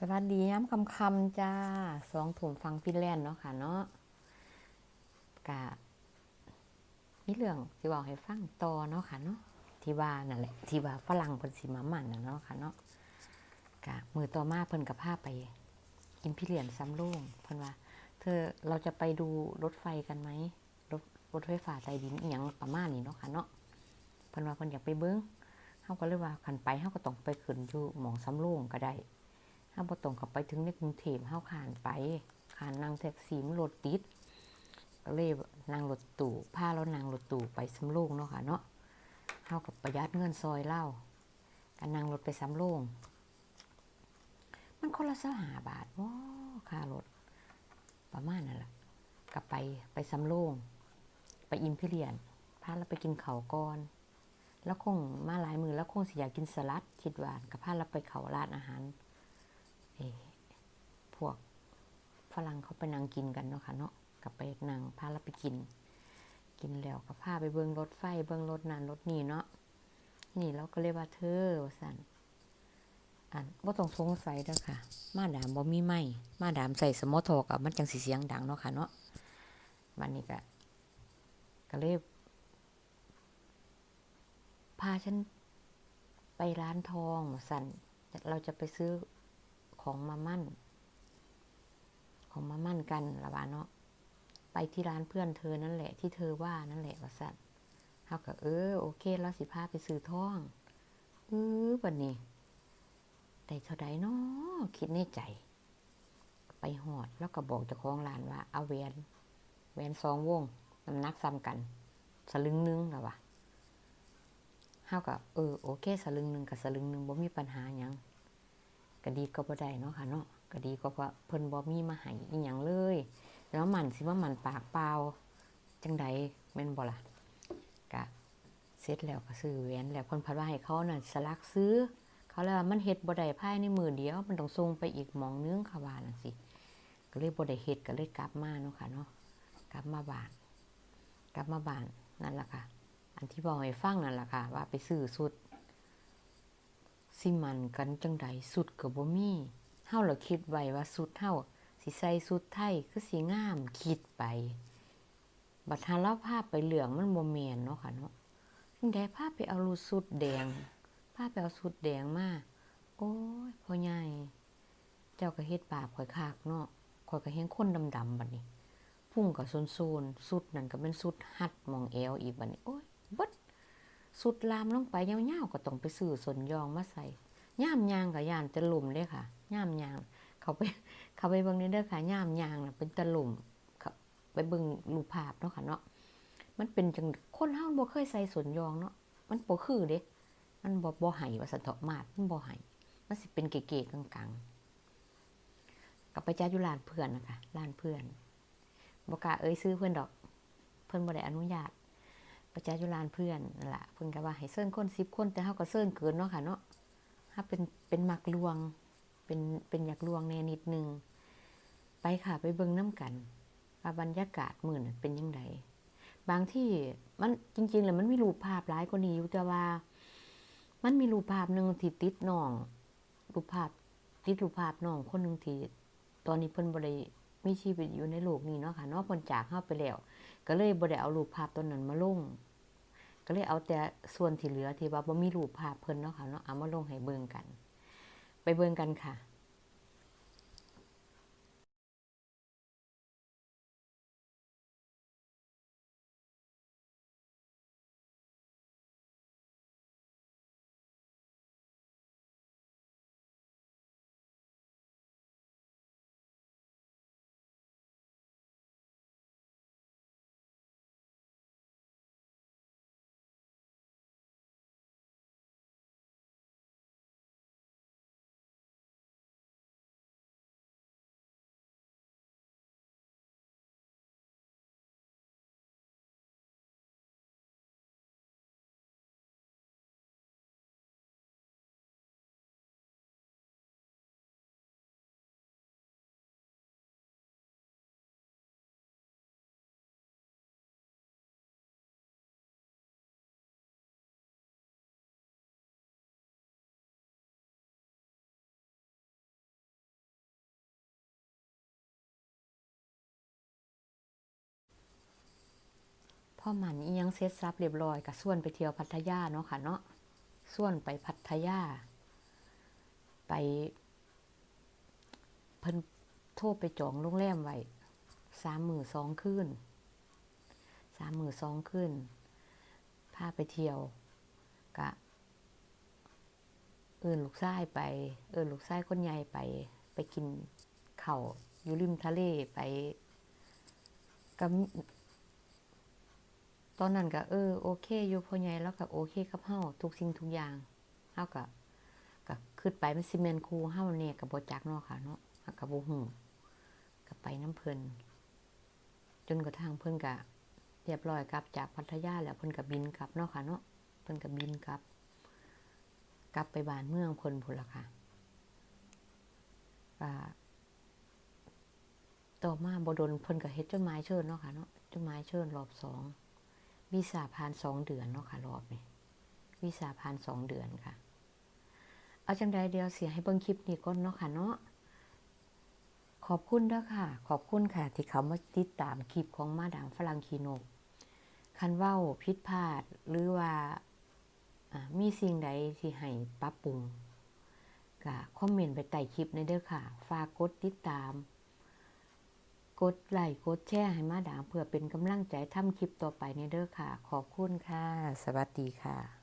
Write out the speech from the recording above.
สวัสดีย้ำคำคำจ้าสองถุ่มฟังฟินแลนด์เนาะค่ะเนาะกะมีเรื่องที่บอกให้ฟังต่อเนาะค่ะเนาะที่ว่านั่นแหละที่ว่าฝรั่งเพิ่นสิมาหมันน่ะเนาะค่ะเนาะกะมือต่อมาเพิ่นกับพาไปอิมพิเรียนซ้ำโล่งเพิ่นว่า เธอเราจะไปดูรถไฟกันไหมรถรถไฟฟ้าใต้ดินอีหยังประมาณนี้เนาะค่ะเนาะเพิ่นว่าเพิ่นอยากไปเบิ่งเฮาก็เลยว่าคันไปเฮาก็ต้องไปขึ้นอยู่หมองซ้ำโล่งก็ได้ ถ้าบ่ตรงกับไปถึงในกรุงเทพเฮาขานไปขานนั่งแท็กซี่มันรถติดก็เลยนั่งรถตู้พาเรานั่งรถตู้ไปสำโรงเนาะค่ะเนาะเฮากับประหยัดเงินซอยเล่าการนั่งรถไปสำโรงมันคนละสหาบาทว้าค่ารถประมาณนั่นแหละกับไปไปสำโรงไปอิมพิเรียนพาเราไปกินเขาก่อน แล้วคงมาหลายมือแล้วคงสิอยากกินสลัดคิดว่ากับพาเราไปเขาร้านอาหาร พวกฝรั่งเขาไปนั่งกินกันเนาะค่ะเนาะกับไปนั่งพาเราไปกิน กินแล้วก็พาไปเบิ่งรถไฟ เบิ่งรถนันรถนี่เนาะนี่เราก็เลยว่าเธอสันอันบ่ต้องสงสัยเด้อค่ะ มาดามบ่มีไม้มาดามใส่สมอทอกอะมันจังสิเสียงดังเนาะค่ะเนาะวันนี้ก็ก็เลยพาฉันไปร้านทองสันเราจะไปซื้อ ของมามั่น ของมามั่นกันละวะเนาะไปที่ร้านเพื่อนเธอนั่นแหละ ที่เธอว่านั่นแหละว่าสัตว์เขาก็เออโอเคแล้วสิพาไปซื้อท่องเออบันนี้ได้เท่าใดเนาะคิดในใจ ไปหอดแล้วก็บอกเจ้าของร้านว่า เอาแหวนแหวนสองวงน้ำหนักซ้ำกัน สลึงนึงละวะเฮาก็เออโอเค สลึงนึงกับสลึงนึงบ่มีปัญหาหยัง ก็ดีก็บ่ได้เนาะค่ะเนาะก็ดีก็ว่าเพิ่นบ่มีมาให้อีหยังเลย แล้วมันสิว่ามันปากเปล่าจังใดแม่นบ่ล่ะก็เสร็จแล้วก็ซื้อแหวนแล้วเพิ่นพัดว่าให้เขาน่ะสลักซื้อ เขาแล้วว่ามันเฮ็ดบ่ได้ภายในมือเดียว มันต้องส่งไปอีกหมองนึงค่ะว่านั่นสิก็เลยบ่ได้เฮ็ดก็เลยกลับมาเนาะค่ะเนาะกลับมาบ้าน กลับมาบ้านนั่นล่ะค่ะ อันที่บอกให้ฟังนั่นล่ะค่ะ ว่าไปซื้อสุด สิมันกันจังใดสุดก็บ่มีเฮาละคิดไว้ว่าสุดเฮาสิใส่สุดไทยคือสิงามคิดไป บัดหาเราภาพไปเหลืองมันบ่แม่นเนาะค่ะเนาะจังไดภาพไปเอารูสุดแดงภาพไปเอาสุดแดงมาโอ้ยพ่อใหญ่เจ้าก็เฮ็ดบาปข่อยคักเนาะข่อยก็เห็นคนดำๆบัดนี้ พุ่งก็โซนๆสุดนั่นก็เป็นสุดหัดมองเอวอีกบัดนี้โอ้ยเบิด สุดลามลงไปยาวๆก็ต้องไปซื้อสนยองมาใส่ย่ามยางกับยานจะหลุมเลยค่ะย่ามยาง เขาไปเขาไปเบิ่งนี่เด้อค่ะย่ามยางน่ะเป็นตะหลุมไปเบิ่งรูปภาพเนาะค่ะเนาะมันเป็นจังคนเฮาบ่เคยใส่สนยองเนาะมันบ่คือเด้มันบ่บ่ให้ว่าสันเถาะมาดมันบ่ให้มันสิเป็นเก๋ๆกังๆกับไปจ้าอยู่ร้านเพื่อนนะคะร้านเพื่อนบ่กล้าเอ้ยซื้อเพื่อนดอก เพิ่อนบ่ได้อนุญาต ประจาอยู่ลานเพื่อนนั่นล่ะเพิ่นก็ว่าให้เซิ้นคนสิบคนแต่เฮาก็เซิ้นเกินเนาะค่ะเนาะถ้าเป็นเป็นมักลวงเป็นเป็นอยากลวงแน่นิดนึงไปค่ะไปเบิ่งน้ำกันว่าบรรยากาศมื้อนั้นเป็นยังไงบางที่มันจริงๆแล้วมันมีรูปภาพหลายกว่านี้อยู่แต่ว่า มันมีรูปภาพหนึงที่ติดน้องรูปภาพติดรูปภาพน้องคนหนึงที่ตอนนี้เพิ่นบ่ได้มีชีวิตอยู่ในโลกนี้เนาะค่ะเนาะเพิ่นจากเฮาไปแล้ว ก็เลยบ่ได้เอารูปภาพตัวนั้นมาลง ก็เลยเอาแต่ส่วนที่เหลือที่ว่าบ่มีรูปภาพเพิ่นเนาะค่ะเนาะเอามาลงให้เบิ่งกัน ไปเบิ่งกันค่ะ พ่อหมันอียังเซ็ตซับเรียบร้อยก็ส่วนไปเที่ยวพัทยาเนาะค่ะเนาะส่วนไปพัทยา ไป เพิ่นโทรไปจองโรงแรมไว้สามหมือสองคืนสามหมือสองคืนพาไปเที่ยวกะเอินลูกชายไป เอินลูกชายคนใหญ่ไป ไปกินเข้าอยู่ริมทะเลไปกับ ตอนนั้นก็เออโอเคอยู่พ่อใหญ่แล้วก็โอเคกับเฮาทุกสิ่งทุกอย่างเฮาก็ก็ขึ้นไปมันสิแม่นครูเฮาเนี่ยก็บ่จักเนาะค่ะเนาะเฮาก็บ่ฮู้ก็ไปน้ำเพิ่นจนกระทั่งเพิ่นก็เรียบร้อยกลับจากพัทยาแล้วเพิ่นก็บินกลับเนาะค่ะเนาะเพิ่นก็บินกลับ กลับไปบ้านเมืองเพิ่นพุ่นล่ะค่ะก็ต่อมาบ่ดนเพิ่นก็เฮ็ดจดหมายเชิญเนาะค่ะเนาะจดหมายเชิญรอบสอง วีซ่าผ่านสองเดือนเนาะค่ะรอบนี้วีซ่าผ่านสองเดือนค่ะ เอาจังใดเดียวเสียให้เบิ่งคลิปนี้ก่อนเนาะค่ะเนาะขอบคุณด้อค่ะ ขอบคุณค่ะ ที่เขามาติดตามคลิปของมาดามฝรั่งคีโนกคันเว้าผิดพลาดหรือว่าอ่ามีสิ่งใดที่ให้ปรับปรุงก็คอมเมนต์ไปใต้คลิปในเด้อค่ะ ฝากกดติดตาม กดไลค์กดแชร์ให้มาดามเพื่อเป็นกำลังใจทำคลิปต่อไปในเด้อค่ะ ขอบคุณค่ะ สวัสดีค่ะ